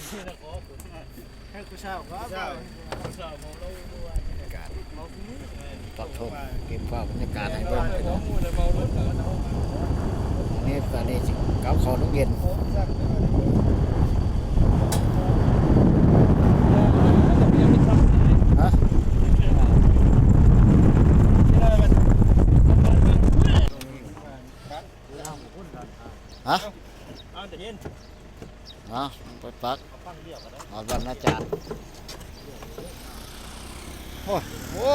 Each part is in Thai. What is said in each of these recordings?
ที่นะขอคุณ ให้กูเช่าก็ เจ้าเจ้ามองเราด้วย บรรยากาศ เมาที่นี่ ปักธงเก็บภาพบรรยากาศให้ เจ้า เบิ่งพี่ ข น้ อ อง มูลเมาเรื่องเกิด อันนี้ตอนนี้สิเกาขอลูกเย็นฮะฮะ เอาแต่เย็นเอไปปักฟังเดียวกันอาจารย์โอ้โอ้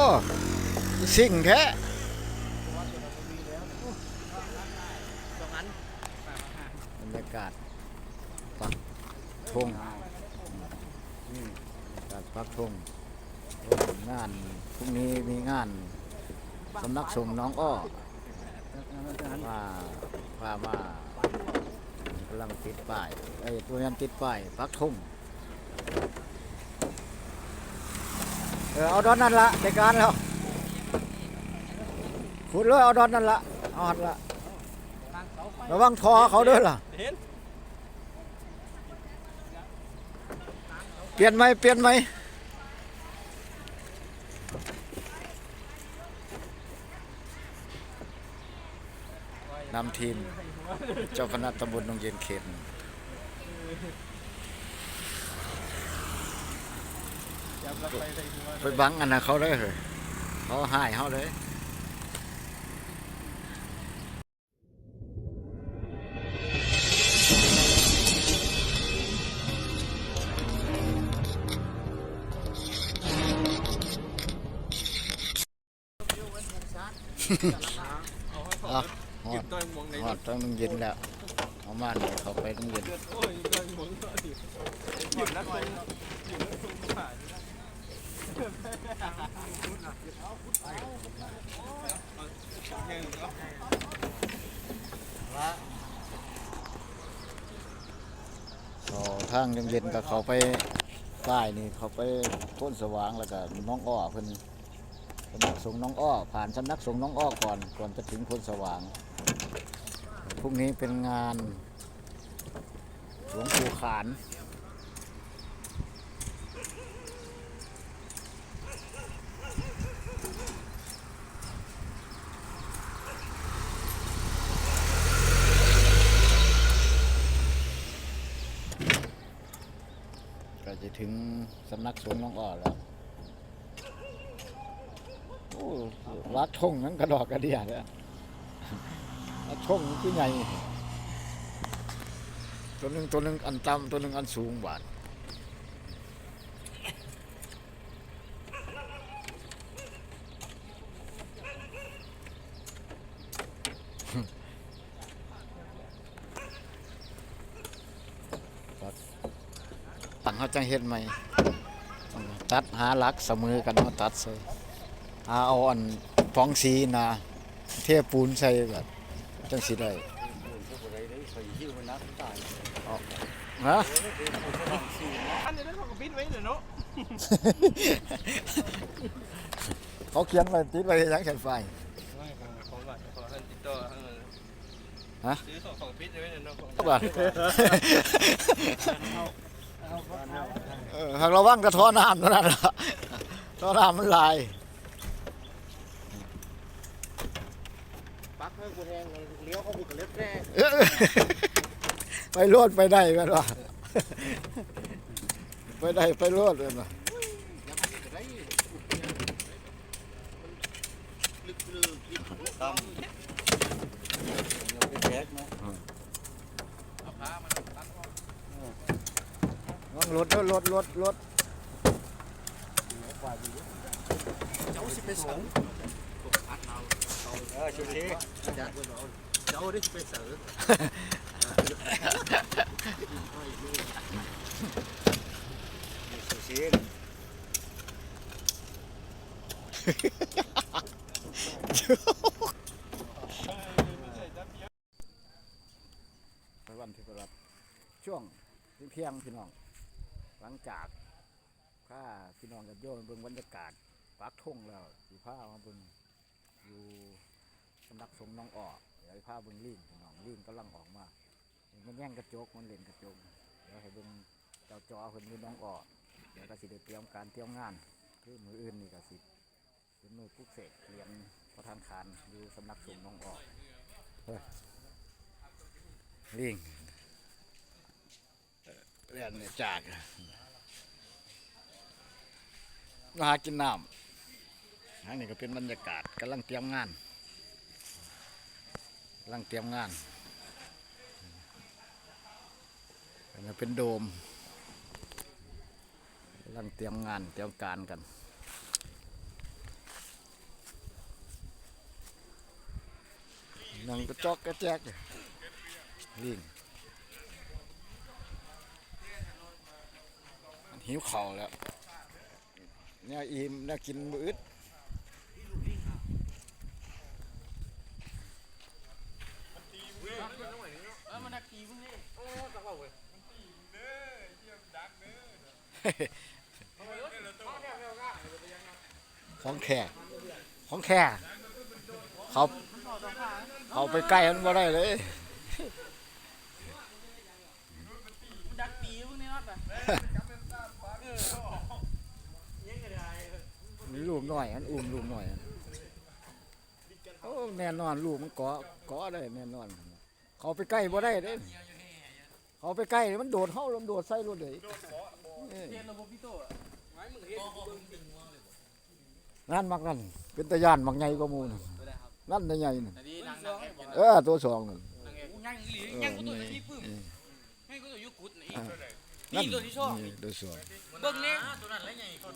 สิ่งแท้บรรยากาศปักธงนี่บรรยากาศปักธงงานพรุ่งนี้มีงานสำนักสงฆ์น้องอ้อมาพามาำลังติดป้ายไอ้ตัวยันติดป้ายปักธงเออเอาดอนนั่นละในการแล้วขุดเลยเอาดอนนั่นละเอาหันละระวังทอเขาด้วยล่ะเห็นเปลี่ยนไหมเปลี่ยนไหมนำทีม เจ้าคณะตำบลหนองเย็นเขตหนึ่งจับลักไปใส่หัวไปบังอันนะเขาเลยเหรอเขาหายเขาเลย มองนหอดต้องเย็นแล้วเอามาเนี่ยเขาไปต้องเย็นโอ้ยต้อยมองก็ดิหยุดนักตรงหยุดนักตรงผ่างก็เขาทางยังเย็นกับเขาไปใต้นี่เขาไปโพ้นสว่างแล้วก็น้องอ้อเพิ่นสำนักสงน้องอ้อผ่านสำนักสงน้องอ้อก่อนก่อนจะถึงโพ้นสว่าง พรุ่งนี้เป็นงานหลวงปู่ขานก็จะถึงสำนักสงฆ์น้องอ้อแล้วรัดทงนั้นกระดอกกระเดียเล ยรัดทงที่ไงตัวหนึ่งตัวหนึ่งอันต่ำตัวหนึ่งอันสูงบาดตังเขาจังเฮ็ดไหมตัดหาหลักเสมอกันมาตัดใส่หาเอาอันฟองสีนะเทปูนใส่แบบ จังสิได้เอาฮะอันนี้ต้องบินไว้เนาะเขาเขียนไว้ติดไว้ยังแขนไฟไม่ของของบัตรของท่านติดต่อท่านฮะซื้อของของบินไว้เนาะของบาดเออหากระวังกระท้อน้ำเท่านั้นล่ะท้อน้ำมันลาย ปักให้กูแทง เลี้ยวเข้าไปกับเล็บแรกเออไปรวดไปได้แม่นว่าไปได้ไปรวดเลยนะลึกลึกลึกตั้มวางรถรถรถรถเจ้าสิไปสงเออชูชี เจ้าได้สิไปเสือสุชีไปวันที่กรับช่วงเที่ยงพี่น้อง หลังจากข้าพี่น้องกันโยนเบิ่งบรรยากาศปากทงแล้วสีผ้ามาเบิ่งอยู่สำนักสงน้องออเดี๋ยวให้ผ้าเบิ่งลิงพี่น้องลิงกำลังออกมามันแย่งกระจกมันเล่นกระจกเดี๋ยวให้เบิ่งเจ้าจอเพิ่นอยู่น้องออกเดี๋ยวก็สิได้เตรียมการเตรียมงาน คือมืออื่นนี่ก็สิเป็นมือปลุกเสกเรียนประธานคารอยู่สำนักสงฆ์น้องออกเฮ้ยลิงเอ่อเรียนเนี่ยจากมาหากินน้ำทางนี้ก็เป็นบรรยากาศกำลังเตรียมงาน กำลังเตรียมงานอันนี้เป็นโดมกำลังเตรียมงานเตรียมการกันนังกระจอกกระแจกลิงหิวเข่าแล้วเนี่ยอิ่มเนี่ยกินมือึด เออมันดักตีพวกนี้ ว่าเว้ยของแค่ของแค่เขาเขาไปใกล้มันบ่ได้เลยดักตีพวกนี้นัดอะเออยังไงได้มีลูกหน่อยอันอุ้มลูกหน่อยโอ้แน่นอนลูกมันเกาะเกาะได้แน่นอน เขาไปใกล้บ่ได้เด้ เขาไปใกล้มันโดดเข้าลมนโดดใส่รถเลยเอ้ยเรียนระบบพี่โตอะไม้มึงเฮ็ดนั่นมักนั่นเป็นตะยานมักใหญ่กว่าหมูนั่นนั่นตะใหญ่นั่นแต่ดีนางนางเออตัวสองนั่นยังอีหลียังกูตัวนี้ปื้มให้กูตัวยุกุดนี่นั่นนี่ตัวที่ชอบนี่ตัวสองเบิ่งนี่ตัวนั้นไรใหญ่กว่า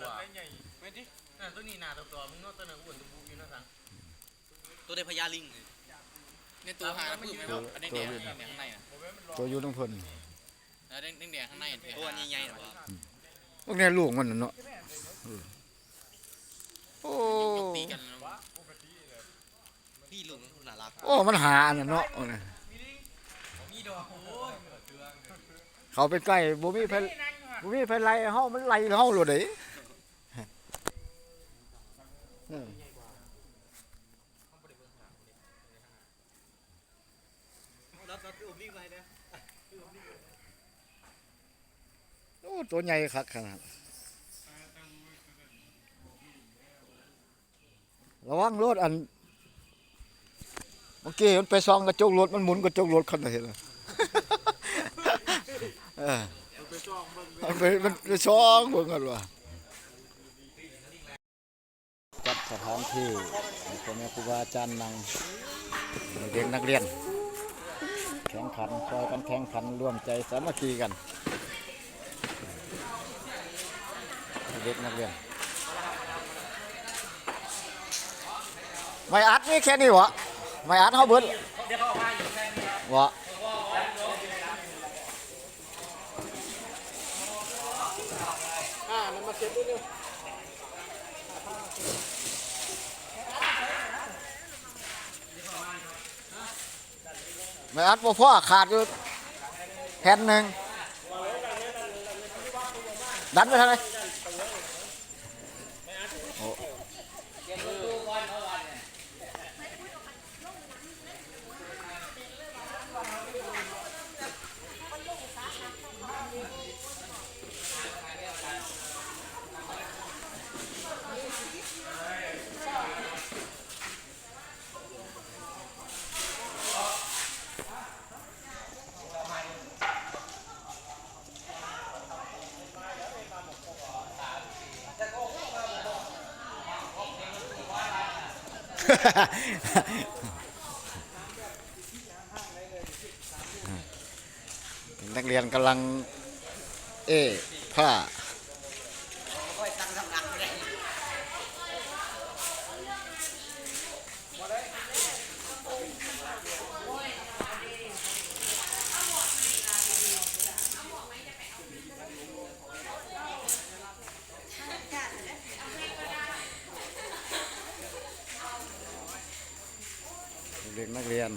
ไม่ดินั่นตัวนี้หนาตัวตัวมึงเนาะตัวนั้นอ้วนตัวบูอยู่นะสังตัวได้พญาลิง ในตัวหาปื้มไหมครับอันแดงๆข้างในน่ะตัวอยู่ต้องเพิ่นแล้วแดงๆข้างในตัวนี้ใหญ่หรอพวกนี้ลูกมันน่ะเนาะเออโอ้ตีกันพี่ลุงน่ารักโอ้มันหาอันน่ะเนาะเอาน่ะมีดอกโอ้ยเขาไปใกล้บ่มีไผบ่มีไผไล่เฮามันไล่เฮาโลดเด้ เออรับรับอุ้มลิงไปนะโอ้ตัวใหญ่คักขนาดระวังรถอันเมื่อกี้มันไปซองกระจกรถมันหมุนกระจกรถคันไหนล่ะเออมันไปมันไปซองเบิ่งกันว่ะจัดสถานที่พ่อแม่ครูบาอาจารย์นั่งเด็กนักเรียน แข่งขันคอยกันแข่งขันร่วมใจสามัคคีกันเด็กนักเรียนไม่อัดนี่แค่นี้วะไม่อัดเขาเบิดวะ ไม่อัดบ่พ่อขาดอยู่แผ่นหนึ่งดันไปทางไหน นักเรียนกำลัง เอผ้าเด็กนักเรียน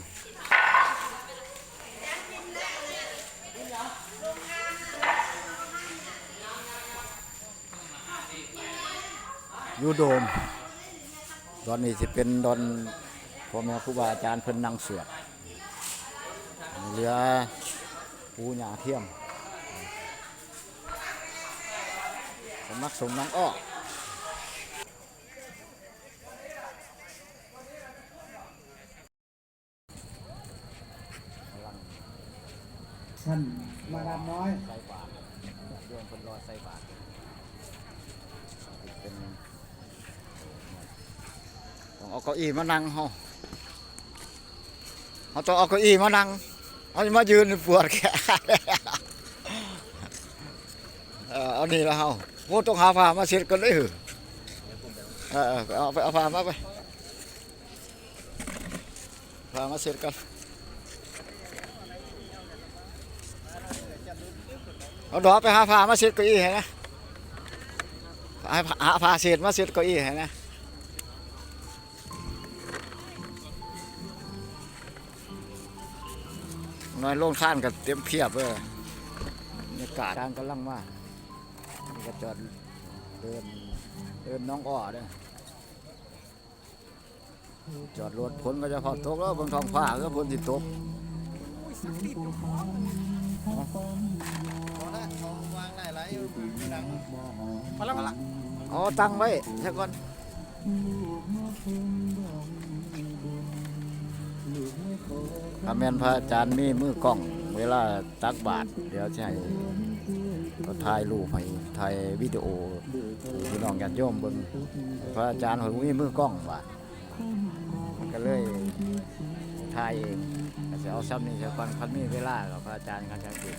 อ ยูโดมตอนนี้จะเป็นดอนพ่อแม่ครูบาอาจารย์เพิ่นนั่งสวดเหลือปูหยาเทียมสำนักสงฆ์น้องอ้อท่านมาดามน้อย ใส่บาตรโยมคนรอใส่บาตรเป็นต้อง เอาเก้าอี้มานั่งเฮาเขาต้องเอาเก้าอี้มานั่งเขาจะมายืนปวดแขนเอานี่ละเฮาโอ้ต้องหาผ้ามาเช็ดกันเลยเหรอเออเอเอาไปเอาผ้ามาไปผ้ามาเช็ดกันเอาดอกไปหาผ้ามาเช็ดเก้าอี้ให้นะหาหาผ้าเช็ดมาเช็ดเก้าอี้ให้นะ น้อยโล่งข้านกับเตรียมเพียบเลยบรรยากาศทางกำลังมานี่ก็จอดเดินเดินน้องอ้อเด้อจอดรถพ้นก็จะพอตกแล้วบางท้องฟ้าก็พ้นสิตกมาแล้วมาแล้วอ๋อตั้งไว้ซะก่อน อาแมนพระอาจารย์มีมือกล้อง เวลาตักบาทเดี๋ยวจะให้ก็ถ่ายรูปให้ถ่ายวิดีโอให้พี่น้องญาติโยมเบิ่งพระอาจารย์ผมมีมือกล้องบาทก็เลยถ่ายเองก็จะเอาซ้ำนี่ซะก่อนคันมีเวลากับพระอาจารย์กันจะเก็บ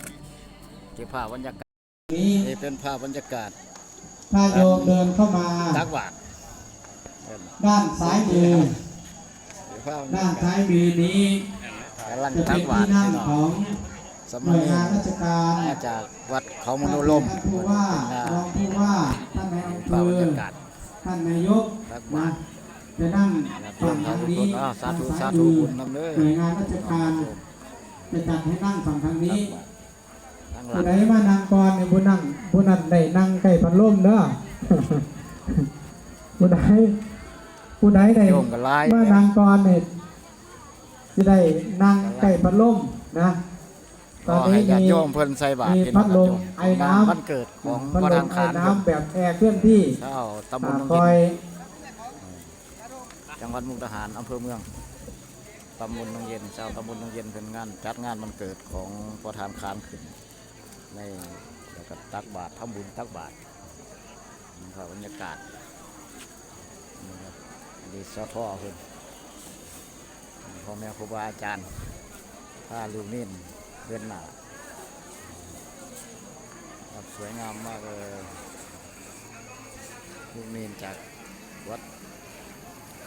เก็บภาพบรรยากาศนี้นี่เป็นภาพบรรยากาศถ้าโยมเดินเข้ามาตักบาทด้านซ้ายมือเดี๋ยวภาพบรรด้ายานกาซ้าศยมือนี้กำลังจะตัเป็กนบาที่ตรนั่งพี่น้องของสหมัน่วยยงานราชการมาจากวัดเขามโนลมท่านผู้ว่ารองผู้ว่าท่านนายอำเภภาพบรอรยากาศท่านนายกตักนะบาตรจะนั่งนะโยฝั่งมทางทุกนี้คนอ้าวสาธุทสางซ้ายธุมือบุญนำเด้อหน่วยงานราชการจะจัดให้นั่งฝั่งทางนี้ทั้งหลัผู้งใดมานั่งก่อนเนี่ยผู้นั่งผู้นั้นได้นั่งใกล้พัดลมเด้อผู้ใด ผู้ใดได้โยมกับลายมานั่งก่อนเนี่ยจะได้นั่งใกล้พัดลมนะตก็อนให้นี้ญาติมีโยมเพิ่นใส่บาตรมีพี่พัน้องดลญาติมโยมไอ้น้ำวันเกิดของพัดประลธามนไอ้คารน้ำแบบแอร์เคลื่อนที่เจ้าตำบลอ่าหนองคยิอยนจังหวัดมุกดาหารอำเภอเมืองตำบลหนองเย็นเจ้าตำบลหนองเย็นเป็นงานจัดงานวันเกิดของประธานคารขึ้นในแล้วก็ตักบาตรทำบุญตักบาตรนี่ครับบรรยากาศนี่ครับ ดีสะท่อเพิ่นพ่อแม่ครูบาอาจารย์พาลูกนิ่นเดินหน้าครับสวยงามมากเลยลูกนิ่นจากวัด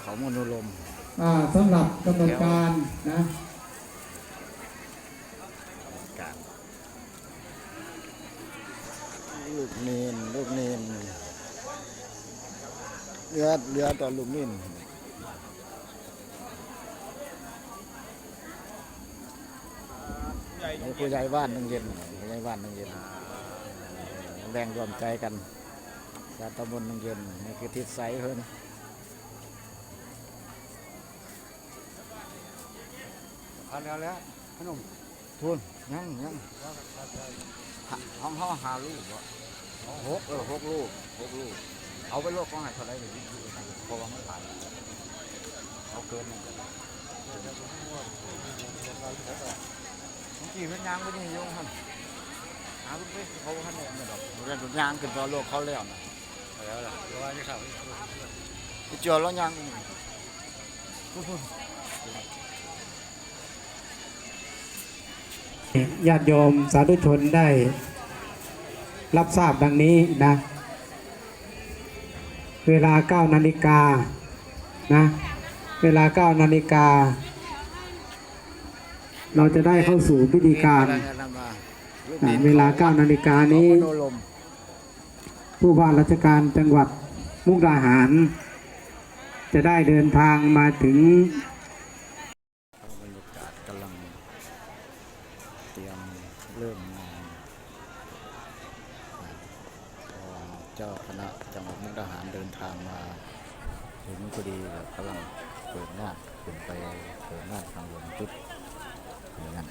เขามนุลมอ่าสำหรับกำหนดการนะการลูกเนนลูก เนนเรือเรือต่อลูกเนนนี่ผู้ใหญ่บ้านนึงเย็นผู้ใหญ่บ้านนึงเย็น แรงรวมใจกันชาติตำบลนึงเย็นนี่คือทิศใสเพิ่นพันแล้วแล้วขนมทุนยังยังหาห้องห้องหาลูกเหรอหกเออหกลูกหกลูก เอาไปลูกก็ให้เท่าไรหรือเพราะว่ามันผ่านเอาเกินนั่นก็ได้บางทีมันยางก็นี่โยงท่านหาลูกไปเขาท่านเนี่ยไม่ดอกเรียนถุงยางขึ้นพอโลกเขาแล้วนะแล้วล่ะเพราะว่านี่ครับไปเจอแล้วยางญาติโยมสาธุชนได้ รับทราบดังนี้นะ เวลา 9 นาฬิกานะเวลา 9 นาฬิกา เราจะได้เข้าสู่พิธีการอ่าเวลา 9 นาฬิกานี้ ผู้ว่าราชการจังหวัดมุกดาหาร จะได้เดินทางมาถึง บรรยากาศกำลังเตรียมเริ่มงานเพราะว่า เจ้าคณะจังหวัดมุกดาหารเดินทางมาถึงพอดีแบบกำลังเปิดงานขึ้นไปเปิดงานทางหลวงจุดอย่างนั้น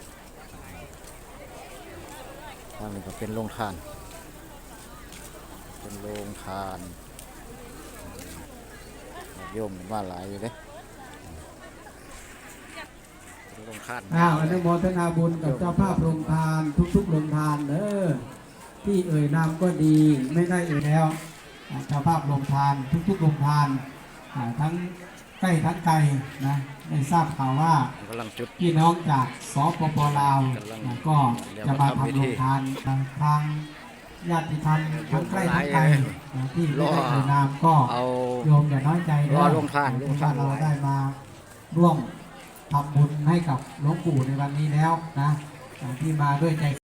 ทางนี้ก็เป็นโรงทาน เป็นโรงทานโยมว่าหลายอยู่เด้เป็นโรงทานอ้าวอนุโมทนาบุญกับเจ้าภาพโรงทานทุกๆโรงทานเด้อ ที่เอ่ยนามก็ดีไม่ได้เอ่ยแล้วอ่าเจ้าภาพโรงทานทุกๆโรงทานอ่าทั้งใกล้ทั้งไกลนะได้ทราบข่าวว่ากำลังจุดพี่น้องจากสปปลาวกำลังอ่าก็จะมาทำโรงทานทางทางญาติธรรมทั้งใกล้ทั้งไกลอ่าที่ไม่ได้เอ่ยนามก็เอาโยมอย่าน้อยใจเด้รอลงทานลงทานที่ว่เราได้มาร่วมทำบุญให้กับหลวงปู่ในวันนี้แล้วนะอ่าที่มาด้วยใจ